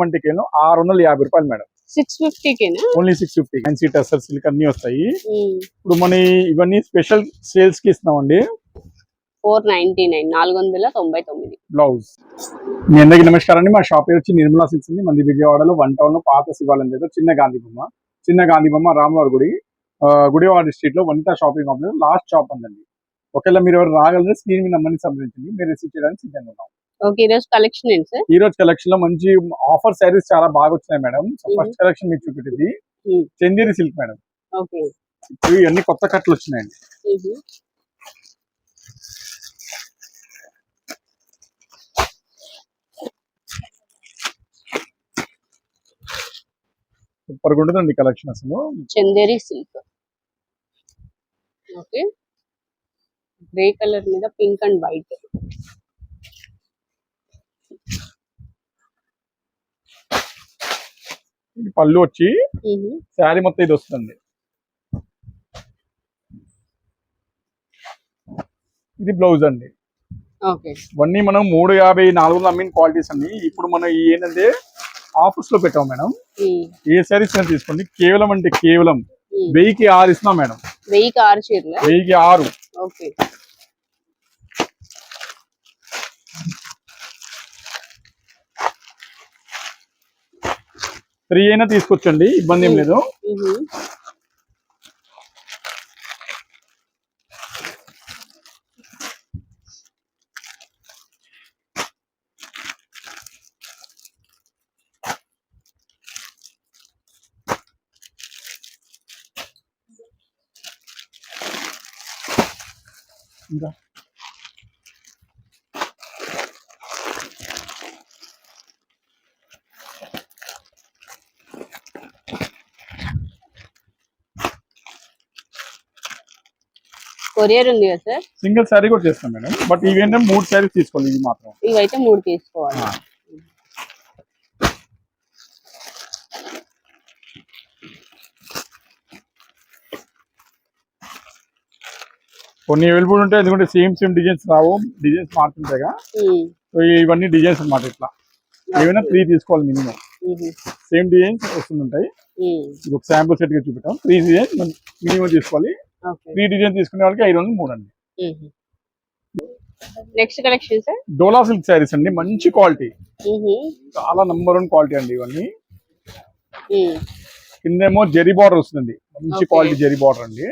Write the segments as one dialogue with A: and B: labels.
A: మంటికేను ఆరు వందల యాభై రూపాయలు madam.
B: Six ఫిఫ్టీకేనా
A: only six fifty fancy tussar silk అన్ని వస్తాయి. ఇప్పుడు మన ఇవన్నీ స్పెషల్ సేల్స్కి ఇస్తున్నామండి.
B: ఫోర్ నైన్టీ నైన్ నాలుగు వందల తొంభై తొమ్మిది.
A: బ్లౌజ్ మీ అందరికి నమస్కారం అండి. మా షాప్ వచ్చి నిర్మలా సిల్క్స్ ఉంది మంది విజయవాడలో వన్ టౌన్లో పాత శివాలయం దగ్గర చిన్న గాంధీ బొమ్మ. చిన్న గాంధీ బొమ్మ రామవారి గుడి. గుడివాడ స్ట్రీట్లో Vanitha shopping complex last shop ఉందండి. ఒకవేళ మీరు ఎవరు రాగలరు స్క్రీన్ మీ నెంబర్ని సంప్రదించండి. మీరు రిసీవ్ చేయడానికి సిద్ధంగా ఉన్నాం.
B: ఓకే ఈరోజు కలెక్షన్ ఏంటి సార్?
A: ఈ రోజు కలెక్షన్లో మంచి ఆఫర్ శారీస్ చాలా బాగా వచ్చినాయి మేడం. ఫస్ట్ కలెక్షన్ మీకు
B: Mhm.
A: Chanderi silk madam.
B: Okay.
A: ఇవన్నీ కొత్త కట్టలు వచ్చినాయండి. సూపర్గా ఉంటుందండి కలెక్షన్ అసలు.
B: Chanderi silk okay. Grey colour మీద పింక్ అండ్ వైట్
A: ఇది పళ్ళు వచ్చి శారీ మొత్తం ఇది వస్తుంది ఇది బ్లౌజ్ అండి. ఇవన్నీ మనం మూడు యాభై నాలుగు వందల అమ్మిన క్వాలిటీస్ అండి. ఇప్పుడు మనం ఈ ఏంటంటే ఆఫర్స్లో పెట్టాం మేడం. ఏ శారీస్ తీసుకోండి. కేవలం అంటే కేవలం వెయ్యికి ఆరు ఇస్తున్నాం మేడం.
B: వెయ్యికి ఆరు
A: వెయ్యికి ఆరు. త్రీ అయినా తీసుకొచ్చండి ఇబ్బంది ఏం లేదు.
B: కొరియర్ ఉంది కదా సార్.
A: సింగిల్ శారీ కూడా చేస్తాం మేడం. బట్ ఇవేంటంటే మూడు శారీస్ తీసుకోవాలి ఇవి మాత్రం.
B: ఇవైతే మూడు తీసుకోవాలి.
A: కొన్ని అవైలబుల్ ఉంటాయి ఎందుకంటే సేమ్ సేమ్ డిజైన్స్ రావు. డిజైన్స్ మారుతుంటాయిగా సో ఇవన్నీ డిజైన్స్ అన్నమాట ఇట్లా. ఏమైనా త్రీ తీసుకోవాలి మినిమం సేమ్ డిజైన్స్ వస్తుంటాయి. ఇది ఒక శాంపుల్ సెట్గా చూపెట్టాం త్రీ డిజైన్స్ మినిమం తీసుకోవాలి. త్రీ డిజైన్ తీసుకునే వాళ్ళకి ఐదు వందలు మూడు అండి.
B: Next collection sir?
A: Dola silk saris అండి. మంచి క్వాలిటీ. చాలా నంబర్ వన్ క్వాలిటీ అండి ఇవన్నీ. కిందేమో జరీ బార్డర్ వస్తుంది మంచి. క్వాలిటీ జరీ బార్డర్ అండి.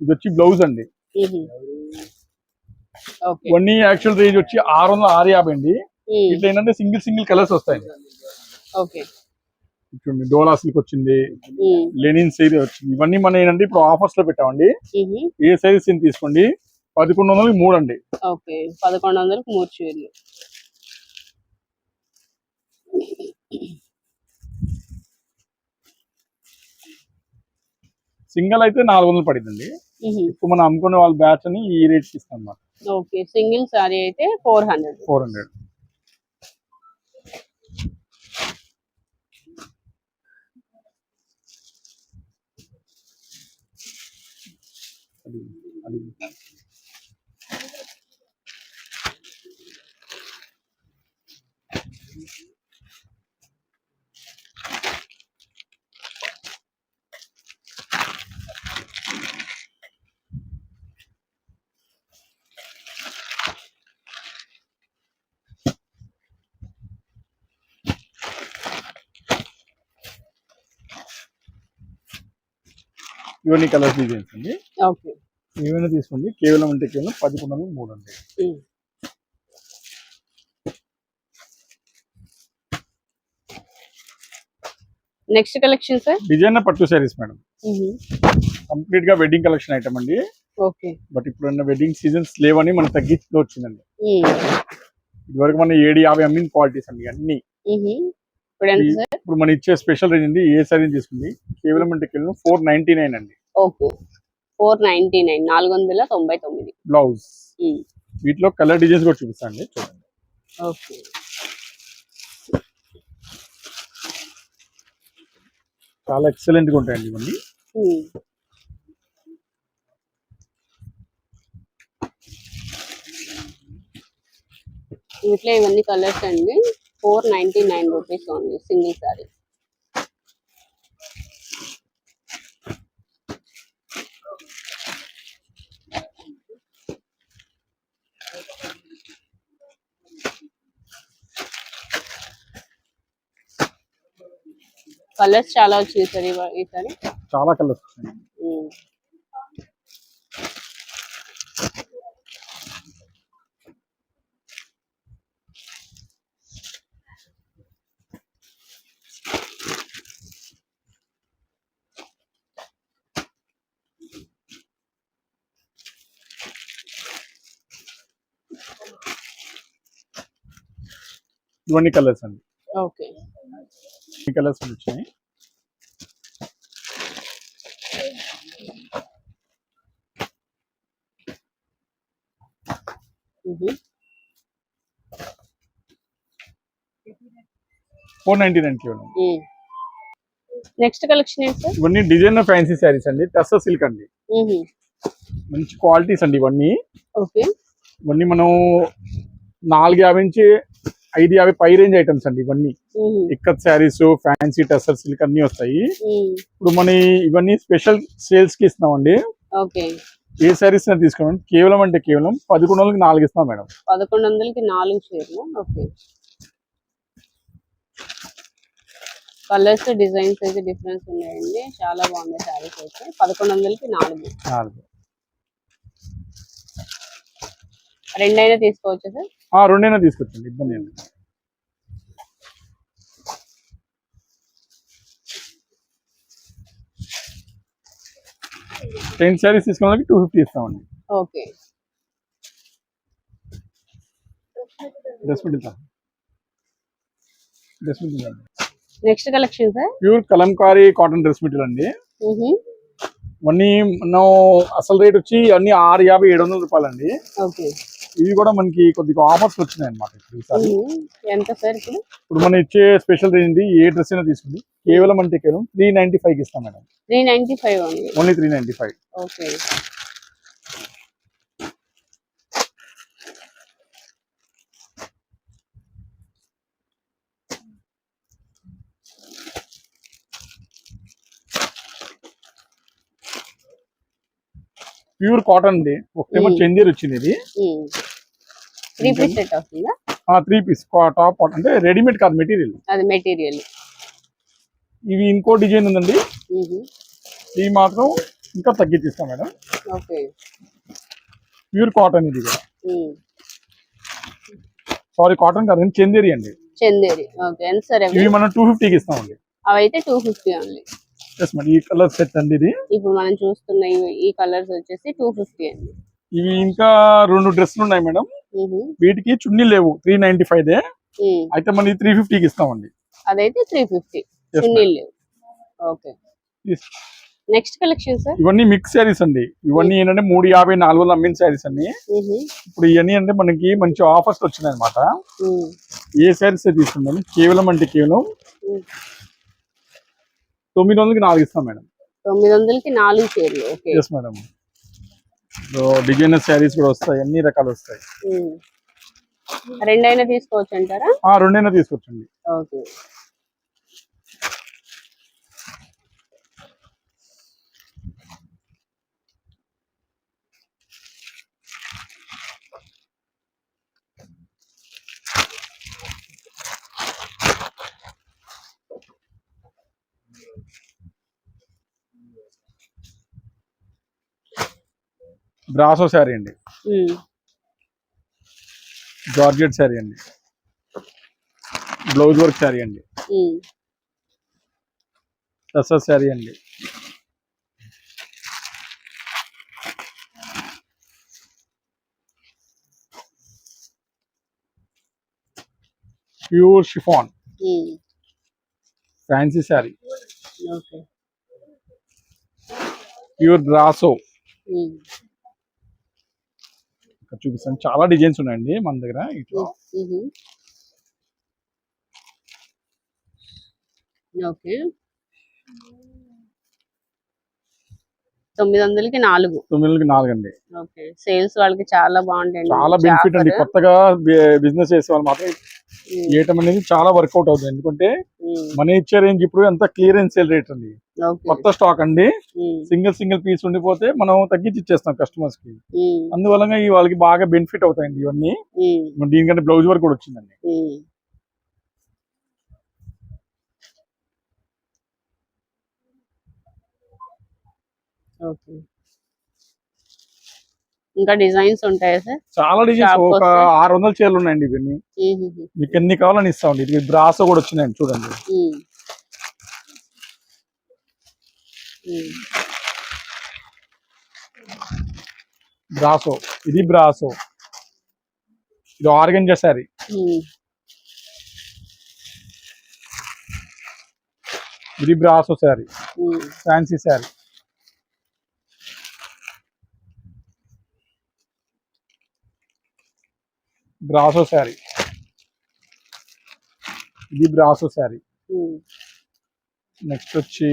A: ఇది వచ్చి బ్లౌజ్ అండి. ఇవన్నీ యాక్చువల్ రేంజ్ వచ్చి ఆరు వందల ఆరు యాభై అండి. ఇట్లా ఏంటంటే సింగిల్ సింగిల్ కలర్స్ వస్తాయి చూడండి డోలా సిల్క్ వచ్చింది లెనిన్ సైజ్ వచ్చింది. ఇవన్నీ మనం ఏంటంటే ఇప్పుడు ఆఫర్స్లో పెట్టామండి. ఏ సైజ్ తీసుకోండి? పదకొండు వందలకి మూడు అండి.
B: ఓకే పదకొండు వందలకు మూడు చీరలు.
A: సింగిల్ అయితే నాలుగు వందలు పడిందండి ఇప్పుడు మనం అమ్ముకునే వాళ్ళ బ్యాచ్ అని ఈ రేట్ ఇస్తాం అన్నమాట.
B: ఓకే సింగిల్ సారీ అయితే ఫోర్ హండ్రెడ్
A: ఫోర్ హండ్రెడ్ ఇవన్నీ కలర్ డిజైన్స్ అండి
B: ఓకే
A: ఏమైనా తీసుకోండి. కేవలం అంటే కేవలం పదకొండు వందలు మూడు అండి.
B: నెక్స్ట్ కలెక్షన్ సార్
A: డిజైనర్ పట్టు శారీస్ మేడం. కంప్లీట్గా వెడ్డింగ్ కలెక్షన్ ఐటమ్ అండి.
B: ఓకే.
A: బట్ ఇప్పుడున్న వెడ్డింగ్ సీజన్స్ లేవని మనకి తగ్గించి వచ్చిందండి ఇదివరకు మన ఏడు యాభై అమ్మిన క్వాలిటీస్ అండి అన్ని.
B: ఇప్పుడు
A: ఇప్పుడు మనం ఇచ్చే స్పెషల్ రేంజ్ అండి ఏ సారీ తీసుకుంది? కేవలం అంటే కేవలం ఫోర్ నైన్టీ నైన్ అండి.
B: ఓకే. ఫోర్ నైన్టీ నైన్ నాలుగు వందల తొంభై తొమ్మిది.
A: బ్లౌజ్
B: ఉమ్,
A: వీటిలో కలర్ డిజైన్స్ కూడా చూపిస్తాను అండి చూడండి.
B: ఓకే.
A: చాలా ఎక్సలెంట్గా ఉంటాయండి ఇవన్నీ.
B: ఉమ్, వీటిలో ఇవన్నీ కలర్స్ అండి. Four ninety nine rupees only single sari colours చాలా సార్ ఇవ- ఈసారి
A: చాలా కలర్స్. ఇవన్నీ కలర్స్ అండి.
B: ఓకే.
A: ఈ కలర్స్ వచ్చినాయి. Four ninety nine.
B: Next collection
A: ఇవన్నీ డిజైనర్ ఫ్యాన్సీ శారీస్ అండి టస్సర్ సిల్క్ అండి. మంచి క్వాలిటీస్ అండి ఇవన్నీ ఇవన్నీ మనం నాలుగు యాభై నుంచి ఐదు యాభై పై రేంజ్ ఐటమ్స్ అండి ఇవన్నీ. ఇక్కత్ శారీస్ ఫ్యాన్సీ టస్సర్ సిల్క్ అన్ని వస్తాయి. ఇప్పుడు మన ఇవన్నీ స్పెషల్ సేల్స్కి ఇస్తున్నామండి.
B: ఓకే.
A: ఏ శారీస్ తీసుకోండి. కేవలం అంటే కేవలం పదకొండు వందలకి నాలుగు ఇస్తాం మేడం.
B: పదకొండు వందలకి నాలుగు చీరలు ఓకే. కలర్స్ డిజైన్స్ అయితే డిఫరెన్స్ ఉన్నాయండి. చాలా బాగున్నాయి శారీస్ అయితే. పదకొండు వందలకి నాలుగు.
A: నాలుగు.
B: రెండైనా తీసుకోవచ్చా సార్?
A: రెండైనా తీసుకొచ్చండి ఇబ్బంది ఏంటి టెన్ శారీస్ తీసుకున్న వాళ్ళకి టూ ఫిఫ్టీ ఇస్తామండి.
B: Okay.
A: Dress material
B: next collection sir
A: pure Kalamkari cotton dress material అండి. ఇవన్నీ మనం అసలు రేట్ వచ్చి అన్ని ఆరు యాభై ఏడు వందల రూపాయలండి.
B: ఓకే.
A: ఇవి కూడా మనకి కొద్దిగా ఆఫర్స్ వచ్చినాయి అనమాట ఇప్పుడు ఈసారి.
B: ఎంత సార్ ఇప్పుడు?
A: ఇప్పుడు మనం ఇచ్చే స్పెషల్ రేంజ్ ఏ డ్రెస్ అయినా తీసుకుంది. కేవలం అంటే కేవలం త్రీ నైన్టీ ఫైవ్ ఇస్తాం madam.
B: Three ninety five only
A: only three ninety five
B: okay
A: pure cotton అండి ఒకటేమో. చందేర్ వచ్చింది ఇది.
B: త్రీ పీస్
A: టాప్ అంటే రెడీమేడ్ కాదు మెటీరియల్.
B: అది మెటీరియల్.
A: ఇవి ఇంకో డిజైన్ ఉందండి. ఇవి మాత్రం ఇంకా తగ్గించిస్తాం మేడం.
B: ఓకే.
A: ప్యూర్ కాటన్ ఇది కూడా. సారీ కాటన్ కాదు చందేరి అండి.
B: చందేరి.
A: ఇవి మనం టూ ఫిఫ్టీకి ఇస్తామండి.
B: అవి అయితే two fifty only.
A: Yes madam ఈ కలర్ సెట్ అండి ఇది.
B: ఇప్పుడు మనం చూస్తున్న ఈ- ఈ కలర్స్ వచ్చేసి టూ ఫిఫ్టీ అండి.
A: ఇవి ఇంకా రెండు డ్రెస్సులు ఉన్నాయి మేడం.
B: మ్మ్.
A: వీటికి చున్నీ లేవు. త్రీ నైన్టీ ఫైవ్ దే
B: మ్మ్.
A: అయితే మనం త్రీ ఫిఫ్టీకి ఇస్తామండి.
B: అదైతే త్రీ ఫిఫ్టీ
A: Yes,
B: చున్నీలు లేవు. Okay.
A: Yes.
B: Next collection sir
A: ఇవన్నీ మిక్స్ శారీస్ అండి. ఇవన్నీ ఏంటంటే మూడు యాభై నాలుగు వందలు అమ్మిన శారీస్ అన్ని ఇప్పుడు ఇవన్నీ అంటే మనకి మంచి ఆఫర్స్ వచ్చినాయి అనమాట ఏ శారీస్ తీసుకున్నాం? కేవలం అంటే కేవలం తొమ్మిది వందలకి నాలుగు ఇస్తాం మేడం.
B: తొమ్మిది వందలకి నాలుగు చీరలు okay.
A: Yes madam designer saris కూడా వస్తాయి అన్ని రకాలు వస్తాయి.
B: రెండైనా తీసుకోవచ్చు అంటారా
A: రెండైనా తీసుకొచ్చండి
B: ఓకే.
A: బ్రాసో శారీ అండి. జార్జెట్ శారీ అండి బ్లౌజ్ వర్క్ శారీ అండి. టసర్ శారీ అండి pure chiffon. Fancy sari pure brasso. ఇక్కడ చూపిస్తాను. చాలా డిజైన్స్ ఉన్నాయండి మన దగ్గర ఇట్లా.
B: Okay mm-hmm. తొమ్మిది వందలకి నాలుగు.
A: తొమ్మిది వందలకి నాలుగు అండి
B: ఓకే. సేల్స్ వాళ్ళకి చాలా బాగుంటాయండి.
A: చాలా బెనిఫిట్ అండి. కొత్తగా బిజినెస్ చేసే వాళ్ళు మాత్రం చేయటం అనేది చాలా వర్కౌట్ అవుతుంది. ఎందుకంటే మన ఇచ్చే రేంజ్ ఇప్పుడు ఎంత క్లియరెన్స్ సేల్ రేట్ అండి. కొత్త స్టాక్ అండి. సింగిల్ సింగిల్ పీస్ ఉండిపోతే మనం తగ్గించి ఇచ్చేస్తాం
B: కస్టమర్స్కి.
A: అందువల్ల ఈ వాళ్ళకి బాగా బెనిఫిట్ అవుతాయండి ఇవన్నీ. దీనికంటే బ్లౌజ్ వర్క్ కూడా వచ్చిందండి.
B: ఓకే. ఇంకా డిజైన్స్ ఉంటాయా సార్?
A: చాలా డిజైన్స్. ఒక? ఆరు వందల చీరలు ఉన్నాయండి ఇవన్నీ. మీకు ఎన్ని కావాలని ఇస్తామండి ఇది బ్రాసో కూడా వచ్చినాయండి చూడండి. బ్రాసో. ఇది బ్రాసో. ఇది ఆర్గంజా శారీ. ఇది brasso sari. Fancy sari. Brasso sari. ఇది బ్రాసో శారీ. నెక్స్ట్ వచ్చి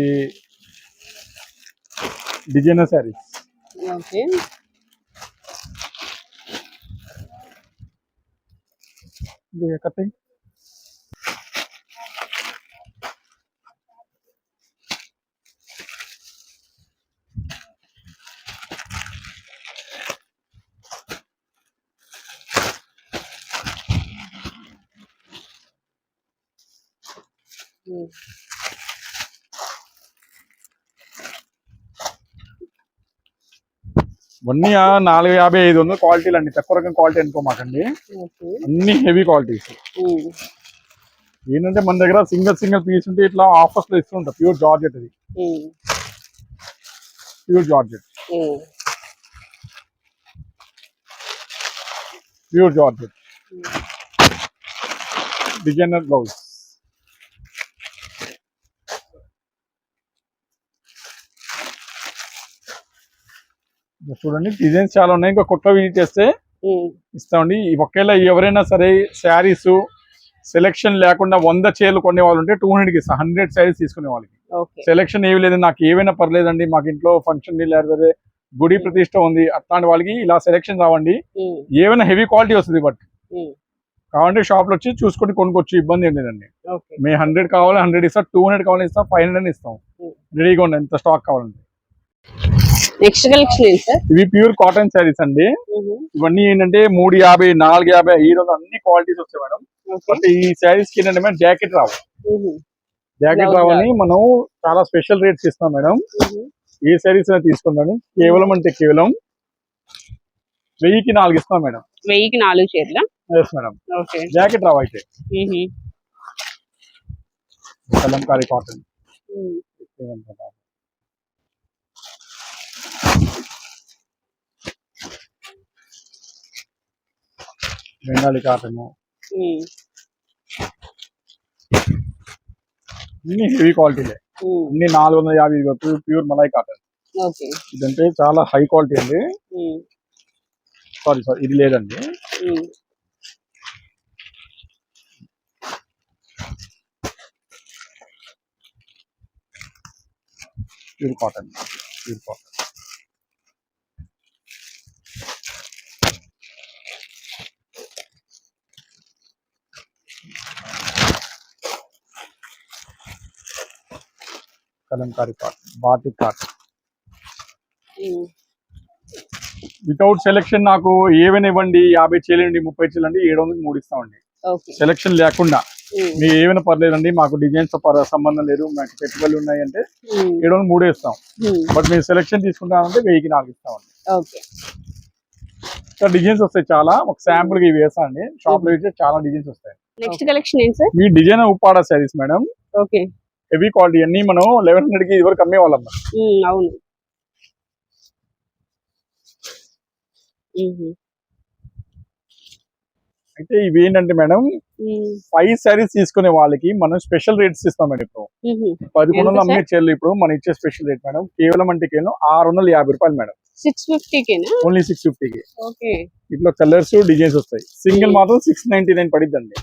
A: డిజైనర్ శారీ
B: ఓకే.
A: కటింగ్. ఇవన్నీ నాలుగు యాభై ఐదు వందల క్వాలిటీలు అండి. తక్కువ రకం క్వాలిటీ అనుకోమాకండి. అన్ని హెవీ క్వాలిటీస్. ఏంటంటే మన దగ్గర సింగిల్ సింగిల్ పీస్ ఉంటే ఇట్లా ఆఫర్స్లో ఇస్తుంటాం ప్యూర్ జార్జెట్ ఇది
B: ఉమ్.
A: Pure georgette. Pure georgette designer blouse చూడండి డిజైన్స్ చాలా ఉన్నాయి. ఇంకా కొత్త విజిట్ చేస్తే. ఇస్తామండి. ఒకేలా ఎవరైనా సరే శారీస్ సెలెక్షన్ లేకుండా వంద చీరలు కొనే వాళ్ళు ఉంటే టూ హండ్రెడ్కి ఇస్తాం హండ్రెడ్ శారీస్ తీసుకునే వాళ్ళకి. సెలెక్షన్ ఏమి లేదు. నాకు ఏమైనా పర్లేదండి. మాకు ఇంట్లో ఫంక్షన్ లేకపోతే గుడి ప్రతిష్ట ఉంది. అట్లాంటి వాళ్ళకి ఇలా సెలెక్షన్ రావండి. ఏమైనా హెవీ క్వాలిటీ వస్తుంది బట్. కావాలంటే షాప్లో వచ్చి చూసుకొని కొనుక్కోవచ్చు. ఇబ్బంది ఏం లేదండి.
B: ఓకే.
A: మే హండ్రెడ్ కావాలి హండ్రెడ్ ఇస్తాం. టూ హండ్రెడ్ కావాలి ఇస్తాం. ఫైవ్ హండ్రెడ్ ఇస్తాం. రెడీగా ఉండండి. ఎంత స్టాక్ కావాలండి
B: నెక్స్ట్ కలెక్షన్ సార్?
A: ఇవి ప్యూర్ కాటన్ శారీస్ అండి. ఇవన్నీ ఏంటంటే మూడు యాభై నాలుగు యాభై ఈ రోజు అన్ని క్వాలిటీస్ వస్తాయి మేడం. బట్ ఈ శారీస్కి ఏంటంటే మేడం జాకెట్ రావు. జాకెట్ రావని మనం చాలా స్పెషల్ రేట్స్ ఇస్తాం మేడం. ఏ శారీస్ తీసుకుంటాను కేవలం అంటే కేవలం వెయ్యికి నాలుగు ఇస్తాం మేడం.
B: వెయ్యికి నాలుగు చీరల?
A: Yes madam.
B: ఓకే.
A: జాకెట్ రావు అయితే. Kalamkari cotton Bengali cotton. అన్ని హెవీ క్వాలిటీలే. అన్ని నాలుగు వందల యాభై ప్యూర్ మలై కాటన్ ఇదంటే చాలా హై క్వాలిటీ అండి. సారీ సారీ ఇది లేదండి. Pure cotton pure cotton Kalamkari cotton batik cotton. Without selection నాకు ఏమైనా ఇవ్వండి యాభై చేయండి ముప్పై చేయండి ఏడు వందలకి మూడు ఇస్తామండి. సెలెక్షన్ లేకుండా. మీకు ఏమైనా పర్లేదండి మాకు డిజైన్స్ సంబంధం లేదు మాకు పెట్టుబడులు ఉన్నాయి అంటే. ఏడు వందలు మూడే ఇస్తాం. బట్ మీరు సెలెక్షన్ తీసుకుంటానంటే వెయ్యికి నాలుగు ఇస్తామండి. ఇంకా డిజైన్స్ వస్తాయి చాలా ఒక శాంపుల్కి ఇవి వేస్తాండి షాప్లో చాలా డిజైన్స్ వస్తాయి.
B: నెక్స్ట్ కలెక్షన్ ఏంటి సార్?
A: మీ design Uppada saris madam.
B: Okay.
A: Heavy quality అన్ని మనం లెవెన్ హండ్రెడ్కి ఇదివరకు అమ్మేవాళ్ళం
B: అవును.
A: అయితే ఇవి ఏంటంటే మేడం. ఫైవ్ శారీస్ తీసుకునే వాళ్ళకి మనం స్పెషల్ రేట్స్ ఇస్తాం మేడం ఇప్పుడు. పదకొండు వందలు అమ్మే చీరలు ఇప్పుడు మనం ఇచ్చే స్పెషల్ రేట్ మేడం కేవలం అంటే కేవలం ఆరు వందల యాభై రూపాయలు మేడం
B: సిక్స్ ఫిఫ్టీకేనా
A: ఓన్లీ సిక్స్ ఫిఫ్టీకి
B: ఓకే.
A: ఇట్లా కలర్స్ డిజైన్స్ వస్తాయి. సింగిల్ మాత్రం సిక్స్ నైన్టీ నైన్ పడిద్దండి.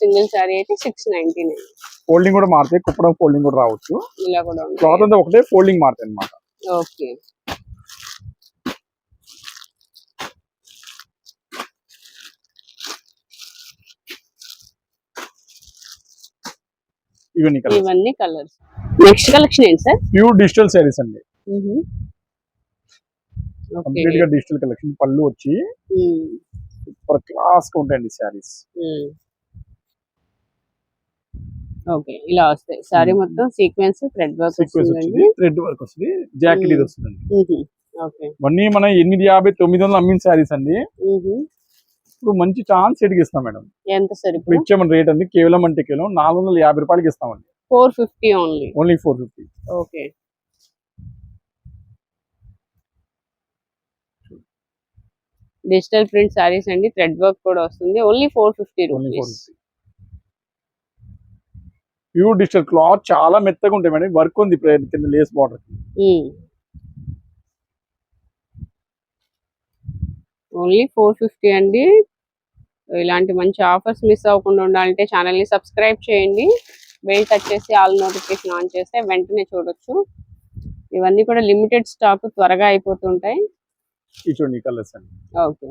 B: సింగిల్ సారీ అయితే సిక్స్ నైన్టీ నైన్
A: ఫోల్డింగ్ కూడా మారుతాయి కుప్పడం ఫోల్డింగ్ కూడా రావచ్చు.
B: ఇలా కూడా
A: క్లాత్ అంతా ఒకటే ఫోల్డింగ్ మారుతాయి అనమాట
B: ఓకే.
A: ఇవన్నీ కలర్స్.
B: ఇవన్నీ కలర్స్. నెక్స్ట్ కలెక్షన్ ఏంటి సార్?
A: ప్యూర్ డిజిటల్ శారీస్ అండి. కంప్లీట్గా డిజిటల్ కలెక్షన్ పళ్ళు వచ్చి సూపర్ క్లాస్గా ఉంటాయండి శారీస్.
B: ఓకే ఇలా వస్తాయి. Sorry
A: Hmm.
B: మొత్తం సీక్వెన్స్ థ్రెడ్ వర్క్
A: వచ్చింది. థ్రెడ్ వర్క్ వస్తుంది. జాకెట్ ఇది. వస్తుందండి. ఇవన్నీ మనం ఎనిమిది యాభై తొమ్మిది వందలు అమ్మిన శారీస్ అండి. ఇప్పుడు మంచి ఛాన్స్ ఎడికి ఇస్తాం మేడం.
B: ఎంత సార్
A: ఇప్పుడు?
B: ఇప్పుడు
A: ఇచ్చామని రేట్ అండి. కేవలం అంటే కేవలం నాలుగు వందల యాభై రూపాయలకి ఇస్తామండి.
B: Four fifty only
A: only four fifty
B: okay digital print saris అండి థ్రెడ్ వర్క్ కూడా వస్తుంది. Only four fifty rupees.
A: Pure digital cloth చాలా మెత్తగా ఉంటాయి మేడం. వర్క్ ఉంది కింద lace border
B: only four fifty అండి. ఇలాంటి మంచి ఆఫర్స్ మిస్ అవ్వకుండా ఉండాలంటే ఛానల్ని సబ్స్క్రైబ్ చేయండి. బెల్ టచ్ చేసి ఆల్ నోటిఫికేషన్ ఆన్ చేస్తే వెంటనే చూడొచ్చు. ఇవన్నీ కూడా లిమిటెడ్ స్టాక్ త్వరగా అయిపోతుంటాయి.
A: ఈ చూడండి కలర్స్ అండి
B: ఓకే